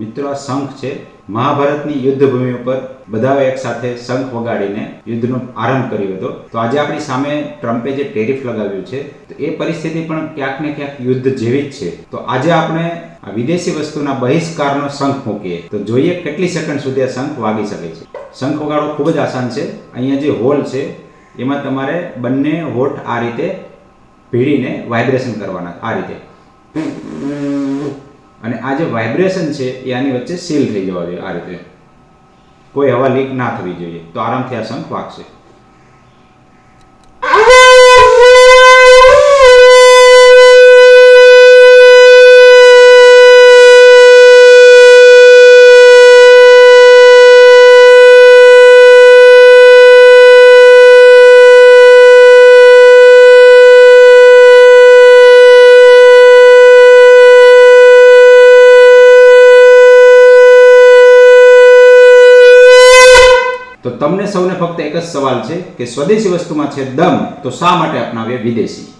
મિત્રો શંખ છે. મહાભારતની યુદ્ધ ભૂમિ ઉપર બધાએ એક સાથે શંખ વગાડીને યુદ્ધનો આરંભ કર્યો હતો. તો આજે આપણી સામે ટ્રમ્પે જે ટેરિફ લગાવ્યું છે, તો એ પરિસ્થિતિ પણ ક્યાંક ને ક્યાંક યુદ્ધ જેવી જ છે. તો આજે આપણે આ વિદેશી વસ્તુના બહિષ્કારનો શંખ મૂકીએ. તો જોઈએ કેટલી સેકન્ડ સુધી આ શંખ વાગી શકે છે. શંખ વગાડવો ખૂબ જ આસાન છે. અહીંયા જે હોલ છે, એમાં તમારે બંને હોઠ આ રીતે ભીડીને વાઇબ્રેશન કરવાના, આ રીતે. અને આ જે વાઇબ્રેશન છે, એ આની વચ્ચે સીલ થઈ જવા જોઈએ આ રીતે. કોઈ હવા લીક ના થવી જોઈએ, તો આરામથી આ શંખ વાગશે. તો તમને સૌને ફક્ત એક જ સવાલ છે કે સ્વદેશી વસ્તુમાં છે દમ, તો શા માટે અપનાવીએ વિદેશી?